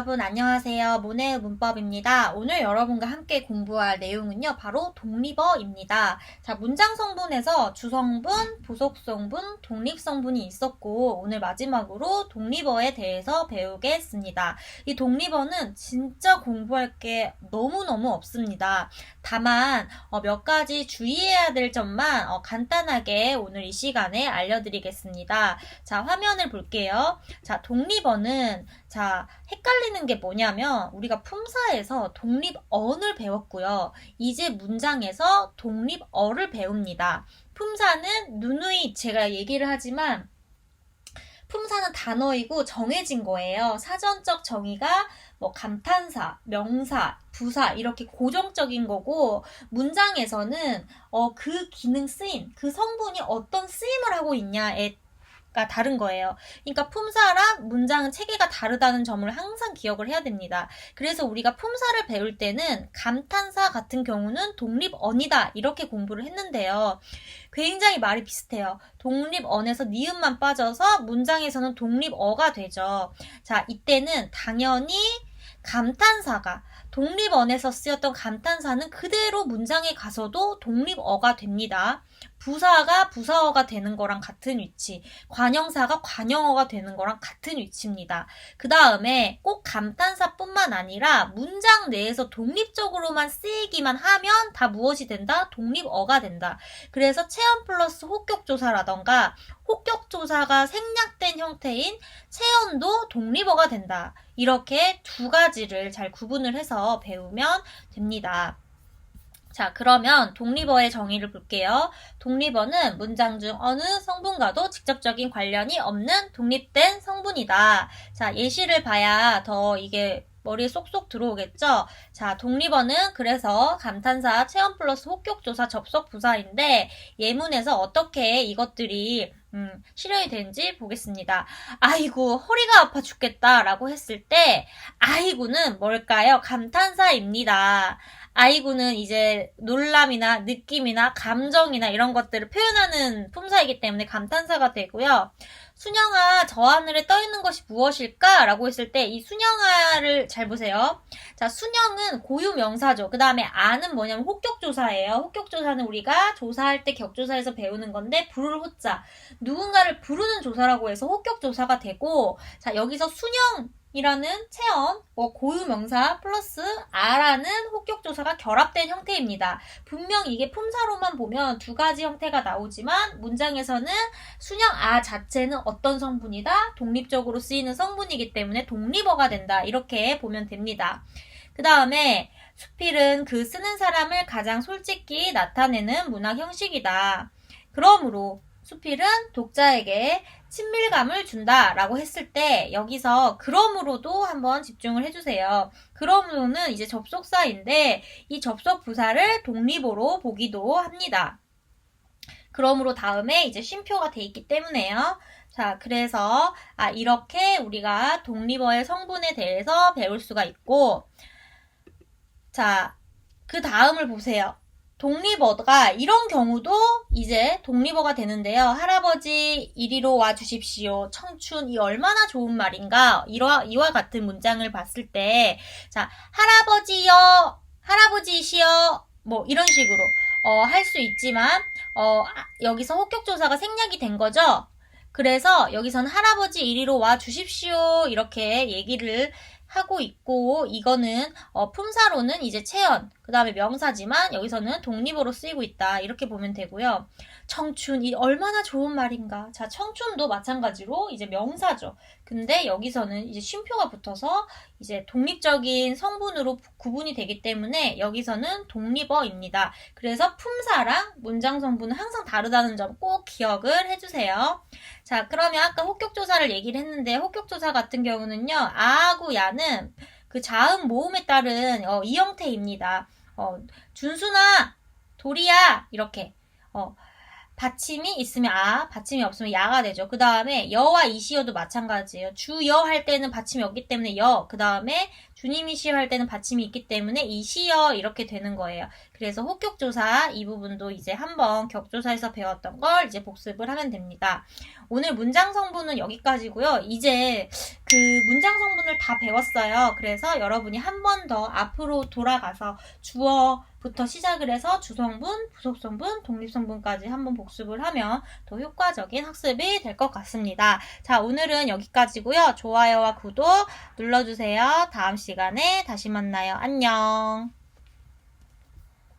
여러분 안녕하세요. 모네의 문법입니다. 오늘 여러분과 함께 공부할 내용은요. 바로 독립어입니다. 자, 문장 성분에서 주성분, 부속성분, 독립성분이 있었고 오늘 마지막으로 독립어에 대해서 배우겠습니다. 이 독립어는 진짜 공부할 게 너무너무 없습니다. 다만 어, 몇 가지 주의해야 될 점만 어, 간단하게 오늘 이 시간에 알려드리겠습니다. 자, 화면을 볼게요. 자, 독립어는 자, 헷갈리 는 게 뭐냐면 우리가 품사에서 독립어를 배웠고요. 이제 문장에서 독립어를 배웁니다. 품사는 누누이 제가 얘기를 하지만 품사는 단어이고 정해진 거예요. 사전적 정의가 뭐 감탄사, 명사, 부사 이렇게 고정적인 거고 문장에서는 어, 그 기능 쓰임, 그 성분이 어떤 쓰임을 하고 있냐에 가 다른 거예요. 그러니까 품사랑 문장은 체계가 다르다는 점을 항상 기억을 해야 됩니다. 그래서 우리가 품사를 배울 때는 감탄사 같은 경우는 독립언이다 이렇게 공부를 했는데요. 굉장히 말이 비슷해요. 독립언에서 니은만 빠져서 문장에서는 독립어가 되죠. 자, 이때는 당연히 감탄사가 독립언에서 쓰였던 감탄사는 그대로 문장에 가서도 독립어가 됩니다. 부사가 부사어가 되는 거랑 같은 위치, 관형사가 관형어가 되는 거랑 같은 위치입니다. 그 다음에 꼭 감탄사뿐만 아니라 문장 내에서 독립적으로만 쓰이기만 하면 다 무엇이 된다? 독립어가 된다. 그래서 체험 플러스 혹격조사라던가 혹격조사가 생략된 형태인 체언도 독립어가 된다. 이렇게 두 가지를 잘 구분을 해서 배우면 됩니다. 자, 그러면 독립어의 정의를 볼게요. 독립어는 문장 중 어느 성분과도 직접적인 관련이 없는 독립된 성분이다. 자, 예시를 봐야 더 이게 머리에 쏙쏙 들어오겠죠? 자, 독립어는 그래서 감탄사, 체험 플러스 혹격조사, 접속 부사인데 예문에서 어떻게 이것들이 음, 실현이 되는지 보겠습니다. 아이고, 허리가 아파 죽겠다 라고 했을 때 아이고는 뭘까요? 감탄사입니다. 아이고는 이제 놀람이나 느낌이나 감정이나 이런 것들을 표현하는 품사이기 때문에 감탄사가 되고요. 순영아, 저 하늘에 떠 있는 것이 무엇일까? 라고 했을 때 이 순영아를 잘 보세요. 자, 순영은 고유 명사죠. 그 다음에 아는 뭐냐면 혹격조사예요. 혹격조사는 우리가 조사할 때 격조사에서 배우는 건데 부를 호자. 누군가를 부르는 조사라고 해서 혹격조사가 되고 자, 여기서 순영 이라는 체험, 뭐 고유 명사 플러스 아라는 혹격 조사가 결합된 형태입니다. 분명 이게 품사로만 보면 두 가지 형태가 나오지만 문장에서는 순영 아 자체는 어떤 성분이다? 독립적으로 쓰이는 성분이기 때문에 독립어가 된다. 이렇게 보면 됩니다. 그 다음에 수필은 그 쓰는 사람을 가장 솔직히 나타내는 문학 형식이다. 그러므로 수필은 독자에게 친밀감을 준다라고 했을 때 여기서 그럼으로도 한번 집중을 해주세요. 그럼으로는 이제 접속사인데 이 접속 부사를 독립어로 보기도 합니다. 그러므로 다음에 이제 쉼표가 돼 있기 때문에요. 자, 그래서 아 이렇게 우리가 독립어의 성분에 대해서 배울 수가 있고 자, 그 다음을 보세요. 독립어가 이런 경우도 이제 독립어가 되는데요. 할아버지 이리로 와 주십시오. 청춘 이 얼마나 좋은 말인가? 이와, 이와 같은 문장을 봤을 때, 자, 할아버지여, 할아버지시여, 뭐 이런 식으로 어, 할 수 있지만 어, 아, 여기서 혹격조사가 생략이 된 거죠. 그래서 여기서는 할아버지 이리로 와 주십시오 이렇게 얘기를 하고 있고 이거는 어, 품사로는 이제 체연 그 다음에 명사지만 여기서는 독립어로 쓰이고 있다 이렇게 보면 되고요. 청춘 이 얼마나 좋은 말인가. 자 청춘도 마찬가지로 이제 명사죠. 근데 여기서는 이제 쉼표가 붙어서 이제 독립적인 성분으로 구분이 되기 때문에 여기서는 독립어입니다. 그래서 품사랑 문장 성분은 항상 다르다는 점 꼭 기억을 해주세요. 자 그러면 아까 혹격조사를 얘기를 했는데 혹격조사 같은 경우는요 아하고 야는 그 자음 모음에 따른 어, 이 형태입니다. 어, 준순아, 도리야 이렇게 어, 받침이 있으면 아, 받침이 없으면 야가 되죠. 그 다음에 여와 이시여도 마찬가지예요. 주여 할 때는 받침이 없기 때문에 여. 그 다음에 주님이 시여 할 때는 받침이 있기 때문에 이 시여 이렇게 되는 거예요. 그래서 혹격조사 이 부분도 이제 한번 격조사에서 배웠던 걸 이제 복습을 하면 됩니다. 오늘 문장 성분은 여기까지고요. 이제 그 문장 성분을 다 배웠어요. 그래서 여러분이 한 번 더 앞으로 돌아가서 주어부터 시작을 해서 주성분, 부속성분, 독립성분까지 한번 복습을 하면 더 효과적인 학습이 될 것 같습니다. 자, 오늘은 여기까지고요. 좋아요와 구독 눌러주세요. 다음 시간에 다시 만나요. 안녕.